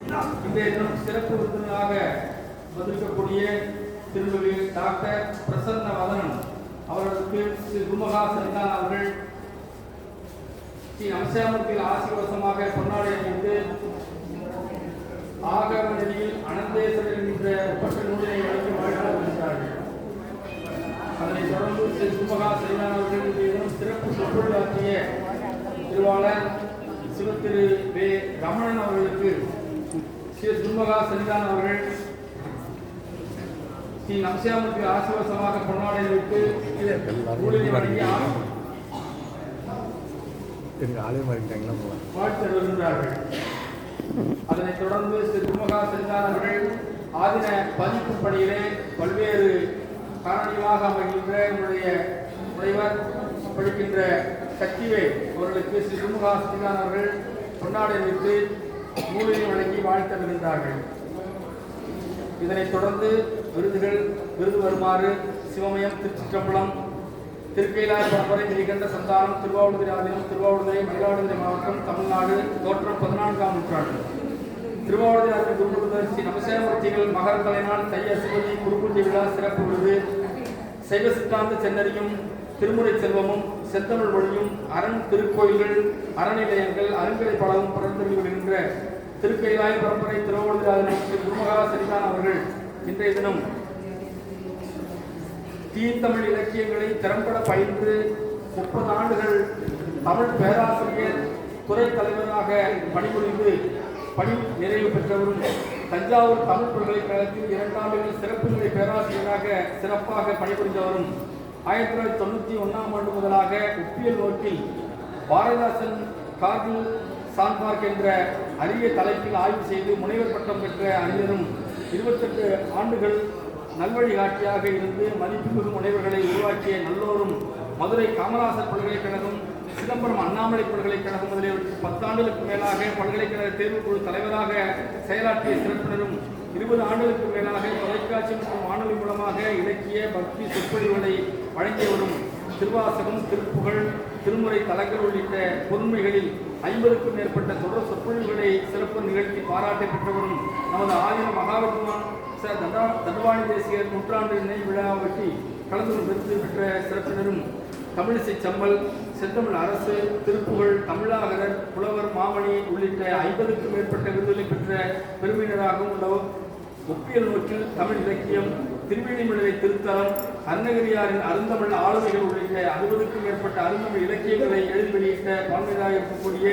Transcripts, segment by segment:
இன்றைய தினம் சிறப்பு விருந்தினராக வந்திருக்கக்கூடிய திருமதி டாக்டர் பிரசன்ன வதனன் அவர்களுக்கு ஸ்ரீ குருமகா சன்னிதான் அவர்கள் ஸ்ரீ அம்சாமத்தில் ஆசீர்வாதமாக பொன்னாடை அணிந்து ஆகம நிலையில் அனந்தேஸ்வரர் என்ற ஒப்பற்ற நூலினை வழங்கி வாழ்கிறார்கள் அதனைத் தொடர்ந்து ஸ்ரீ குமகா சன்னிதான் அவர்கள் இன்றைய தினம் சிறப்பு சொற்பொழிவாற்றிய திருவாளர் சிவத்திரு வே ரமணன் அவர்களுக்கு ஸ்ரீ குருமகா சன்னிதான் அவர்கள் ஸ்ரீ நம்சியாமுக்கு ஆசிர்வாசமாக பொன்னாடை வைத்து நூலினை வழங்கி ஆ- எனக்கு ஆளே மாறிட்டாங்களா? போல வாழ்த்து வருகின்றார்கள் அதனைத் தொடர்ந்து ஸ்ரீ குருமகா சென்றார் அவர்கள் ஆதின பதிப்பு பணியிலே பல்வேறு காரணிகளாக அமைகின்ற என்னுடைய முனைவர் படிக்கின்ற சக்திவே அவர்களுக்கு ஸ்ரீ குருமகா சென்றார் அவர்கள் கொண்டாடை வைத்து நூலினை வழங்கி வாழ்த்த விழுந்தார்கள் இதனைத் தொடர்ந்து விருதுகள் விருது வருமாறு சிவமயம் திருச்சிற்றம்பலம் திருக்கைலாய பரம்பரை திரிகண்ட சந்தானம் திருவாவூர்துறை ஆதீனம் திருவாவூர்துறை மயிலாடுதுறை மாவட்டம் தமிழ்நாடு தோற்றம் பதினான்காம் நூற்றாண்டு. திருவாவூர்துறை ஆதீன குருகுருதர் ஸ்ரீ நமசேமூர்த்திகள் மகர தலைநாள் தைய குருபூஜை விழா சிறப்பு விருது. சைவ சித்தாந்த சென்னறியும் திருமுறை செல்வமும் செத்தமிழ் மொழியும் அரண் திருக்கோயில்கள் அறநிலையங்கள் அருங்கலைப்படமும் பிறந்து வருகின்ற திருக்கைலாய பரம்பரை திருவாவூர்துறை குருமகா சரிதான் அவர்கள் இன்றைய தினம் தீத்தமிழ் இலக்கியங்களை திறம்பட பயின்று முப்பது ஆண்டுகள் தமிழ் பேராசிரியர் துறை தலைவராக பணிபுரிந்து பணி நிறைவு பெற்றவரும் தஞ்சாவூர் தமிழ் பல்கலைக்கழகத்தில் இரண்டாண்டுகள் சிறப்பு நிலை பேராசிரியராக சிறப்பாக பணிபுரிந்தவரும் ஆயிரத்தி தொள்ளாயிரத்தி தொண்ணூற்றி ஒன்றாம் ஆண்டு முதலாக உப்பியல் நோக்கில் பாரதிதாசன் கார்கில் சான்பார்க் என்ற அரிய தலைப்பில் ஆய்வு செய்து முனைவர் பட்டம் பெற்ற அறிஞரும் இருபத்தெட்டு ஆண்டுகள் நல்வழிகாட்டியாக இருந்து மதிப்புமிகு முனைவர்களை உருவாக்கிய நல்லோரும் மதுரை காமராசர் பல்கலைக்கழகம் சிதம்பரம் அண்ணாமலை பல்கலைக்கழகம் முதலியவற்றில் பத்தாண்டுகளுக்கு மேலாக பல்கலைக்கழக தேர்வுக்குழு தலைவராக செயலாற்றிய சிறப்பினரும் இருபது ஆண்டுகளுக்கு மேலாக தொலைக்காட்சி மற்றும் வானொலி மூலமாக இலக்கிய பக்தி சொற்பொழிவுகளை வழங்கியவரும் திருவாசகம் திருப்புகழ் திருமுறை தலங்கள் உள்ளிட்ட பொறுமைகளில் ஐம்பதுக்கும் மேற்பட்ட தொடர் சொற்பொழிவுகளை சிறப்பு நிகழ்த்தி பாராட்டை பெற்றவரும் நமது ஆயிரம் மகாபெருமான் சார் தண்டா தண்டவாணி தேசியர் நூற்றாண்டு நினைவு விழாவட்டி கலந்து கொண்டு விருது பெற்ற சிறப்பினரும் தமிழிசை செம்மல் செந்தமிழ் அரசு திருப்புகழ் தமிழாகரர் புலவர் மாமணி உள்ளிட்ட ஐம்பதுக்கும் மேற்பட்ட விருதுகளை பெற்ற பெருமையினராகவும் உள்ளவர் ஒப்பியல் நோக்கில் தமிழ் இலக்கியம் திருவேணிமலை திருத்தலம் அன்னகிரியாரின் அருந்தமிழ் ஆளுமைகள் உள்ளிட்ட அறுபதுக்கும் மேற்பட்ட அருந்தமிழ் இலக்கியங்களை எழுதி வெளியிட்ட பான்மையாக இருக்கக்கூடிய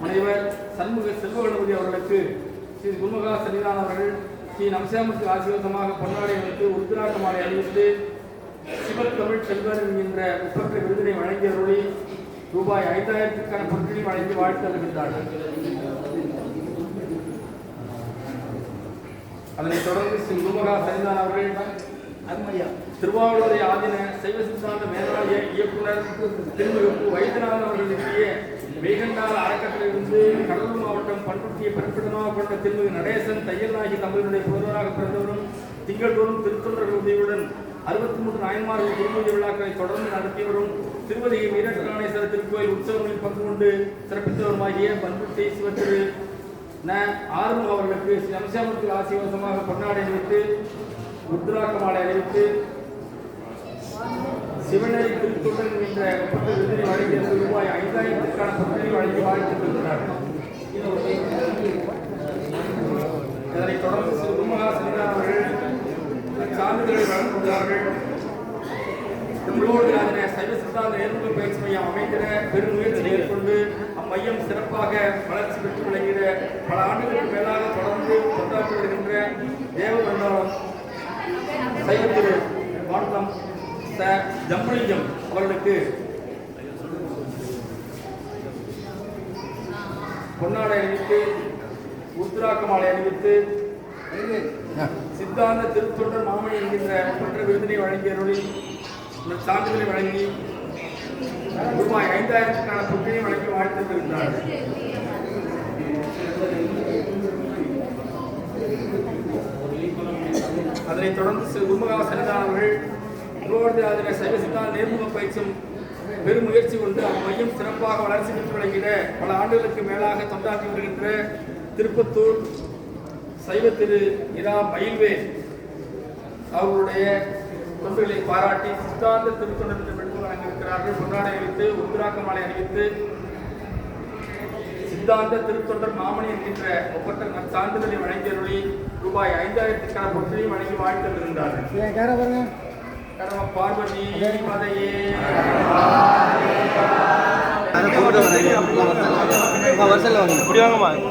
முனைவர் சண்முக செல்வகணபதி அவர்களுக்கு ஸ்ரீ குருமகா சன்னிதான் அவர்கள் ஸ்ரீ நம்சாமுக்கு ஆசீர்வாதமாக பொன்னாடை வைத்து உத்திராட்ட மாலை அணிவித்து சிவத்தமிழ் செல்வன் என்கின்ற ஒப்பற்ற விருதினை வழங்கியவருடைய ரூபாய் ஐந்தாயிரத்துக்கான பொருட்களையும் வழங்கி வாழ்த்து அளிக்கின்றார்கள். அதனைத் தொடர்ந்து ஸ்ரீ குருமகா சரிதான் அவர்கள் அருமையா ஆதின சைவ சித்தாந்த மேலாளர் இயக்குனர் திருமிகு வைத்தியநாதன் அவர்கள் நிறுவிய வேகண்டால் அறக்கட்டளையிலிருந்து கடலூர் மாவட்டம் பண்ருட்டியை பிறப்பிடமாக கொண்ட திருமிகு நடேசன் தையல் நாயகி தமிழனுடைய புதல்வராக பிறந்தவரும் திங்கள்தோறும் திருத்தொண்டர்கள் உதவியுடன் அறுபத்தி மூன்று நாயன்மார்கள் திருமதி விழாக்களை தொடர்ந்து நடத்தி வரும் திருமதி திருக்கோயில் உற்சவங்களில் பங்கு கொண்டு சிறப்பித்தவருமாகிய பண்ருட்டி சிவத்திரு ந ஆறுமுக அவர்களுக்கு ஸ்ரீ அம்சாமூர்த்தி ஆசீர்வாதமாக பொன்னாடை அணிவித்து உத்ராக்க மாலை அணிவித்து சிவனரி திருத்துடன் என்ற ஒப்பந்த விருதினை வழங்கிய ரூபாய் ஐந்தாயிரத்திற்கான பொருட்களை வழங்கி வாழ்த்து வருகிறார்கள் இதனைத் தொடர்ந்து ஸ்ரீ குருமகா சன்னிதான அவர்கள் சான்றிதழை வழங்குகிறார்கள். நம்மளோடு அதனை சைவ சித்தாந்த நேர்முக பயிற்சி மையம் அமைந்திட பெரும் முயற்சி மேற்கொண்டு மையம் சிறப்பாக வளர்ச்சி பெற்று விளங்குகிற பல ஆண்டுகளுக்கு மேலாக தொடர்ந்து கொண்டாடி வருகின்ற தேவ மண்டலம் சைவத்திரு மாநிலம் ச. ஜம்புலிங்கம் அவர்களுக்கு பொன்னாடை அணிவித்து உத்ராக்க மாலை அணிவித்து சித்தாந்த திருத்தொண்டர் மாமணி என்கின்ற மற்ற விருதினை வழங்கியவர்களில் இந்த சான்றிதழை வழங்கி ரூபாய் ஐந்தாயிரத்துக்கான தொகையை வழங்கி வாழ்த்து வருகிறார்கள் அதனைத் தொடர்ந்து ஸ்ரீ குருமகா சன்னிதான அவர்கள் சைவ சித்தாந்த நேர்முக பயிற்சியும் பெரும் முயற்சி கொண்டு அம்மையும் சிறப்பாக வளர்ச்சி பெற்று விளங்கிட பல ஆண்டுகளுக்கு மேலாக தொண்டாற்றி வருகின்ற திருப்பத்தூர் சைவ திரு இரா மயில்வே அவர்களுடைய தொண்டுகளை பாராட்டி சித்தாந்த திருத்தொண்டர் என்று பெற்று வழங்கியிருக்கிறார்கள். பொன்னாடை அணிவித்து உத்ராக்க மாலை அணிவித்து சித்தாந்த திருத்தொண்டர் மாமணி என்கின்ற ஒப்பற்ற நற்சான்றிதழை வழங்கியருளி ரூபாய் ஐந்தாயிரத்துக்கான பொருட்களையும் வழங்கி வாழ்த்து இருந்தார்கள் கடம பார்வதி மதையே வருஷம்